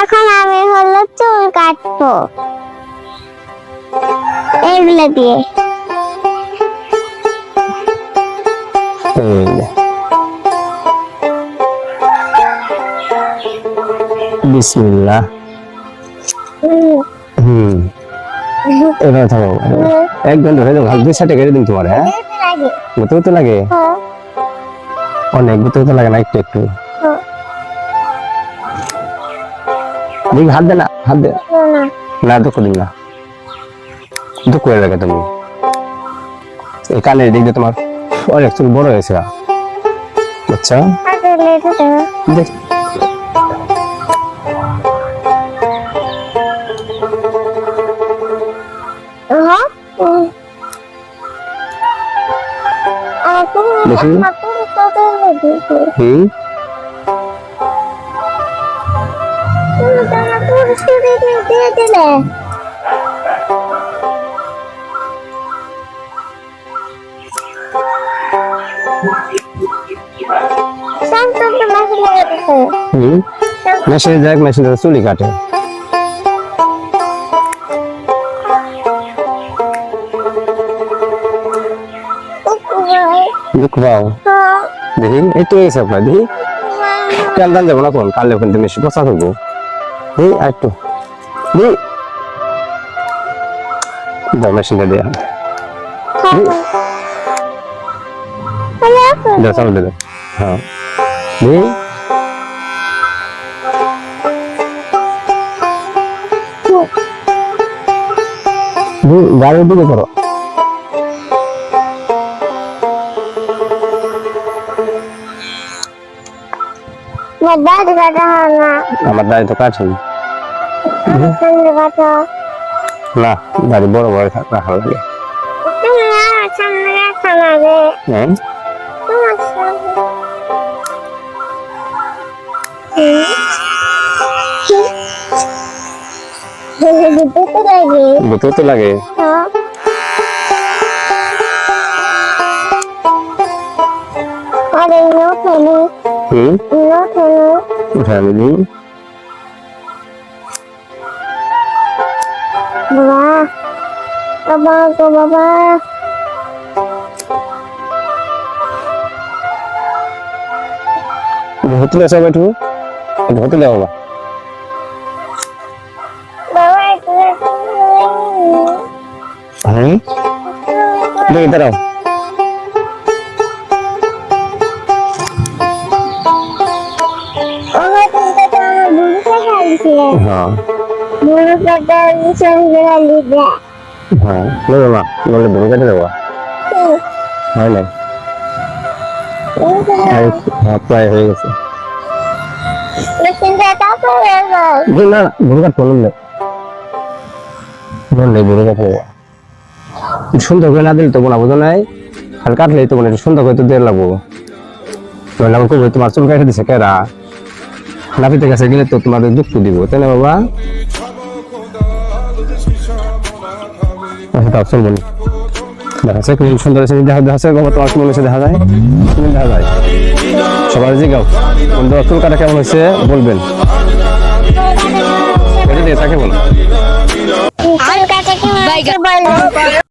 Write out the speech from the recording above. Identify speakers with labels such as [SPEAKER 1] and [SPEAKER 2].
[SPEAKER 1] এখন আমি হলো চুল কাটবো। এগুলো দিয়ে।
[SPEAKER 2] বিসমিল্লাহ। হুম। এবার থাকো এক ঘণ্টা হয়ে যাবে দুই সাইডে কেটে দিন তোমার হ্যাঁ?
[SPEAKER 1] লাগে। হ্যাঁ।
[SPEAKER 2] অনেক বুঝতে লাগে না একটু একটু।
[SPEAKER 1] হ্যাঁ।
[SPEAKER 2] হাত দে না হাত দে।
[SPEAKER 1] না।
[SPEAKER 2] দুঃখ দিন না। দুঃখ করে রাখে তুমি। এই দিক দিয়ে তোমার অনেক চুল বড় হয়েছে আচ্ছা
[SPEAKER 1] দেবো
[SPEAKER 2] দেখ।
[SPEAKER 1] হ্যাঁ?
[SPEAKER 2] দেখি। হুম?
[SPEAKER 1] দিয়ে দিলে
[SPEAKER 2] মেশিনে যাক মেশিনে চুলি কাটে। পাও? দেখি, এই তো এসে আপনার দেখি। কাল দান যাব না কোন? কালে থেকে মেশিন পচা করব এই আর একটু দেখি দাও মেশিনটা দেয়া দাও চালু দে দাও। হ্যাঁ দেখি দেখি, গাড়ির দিকে করো
[SPEAKER 1] দাদি কাটা হয় না
[SPEAKER 2] আমার দাড়ি তো কাটেনি
[SPEAKER 1] সামনে কাটা
[SPEAKER 2] না দাড়ি বড় বড় থাক রাখা লাগে
[SPEAKER 1] তুমি আমার সামনে রাখা না রে
[SPEAKER 2] হ্যাঁ
[SPEAKER 1] তোমার সামনে দিতে তো লাগে
[SPEAKER 2] বুঝতে তো লাগে
[SPEAKER 1] হ্যাঁ আরে নো খেলো
[SPEAKER 2] হুম
[SPEAKER 1] নো খেলো
[SPEAKER 2] উঠে আমি দিই
[SPEAKER 1] বাবা বাবা গো বাবা
[SPEAKER 2] হোটেলে সব একটু হোটেলে বাবা
[SPEAKER 1] বাবা একটু
[SPEAKER 2] হুম দেখি দাঁড়াও হ্যাঁ।
[SPEAKER 1] সঙ্গে
[SPEAKER 2] হ্যাঁ মা? কেটে দেবো? হয় হ্যাঁ। প্রায় হয়ে গেছে। না কাটবো সুন্দর করে না দিলে তো বোনা বোঝো নাই। আর কাটলেই তো একটু সুন্দর করে তো দিয়ে লাগবো। নইলে আমার কইবে তোমার চুল কেটে দিছে কেরা? নাপিতের কাছে গেলে তো তোমার দুঃখ দিব, তাই না বাবা? আচ্ছা দেখা সুন্দর আছে, দেখা দেখা যাচ্ছে বাবা তোমার কেমন দেখা যায়। কেমন দেখা যায়। সবার জিগাও বন্ধু চুল কাটা কেমন হয়েছে, বলবেন। তাকে
[SPEAKER 1] বলো।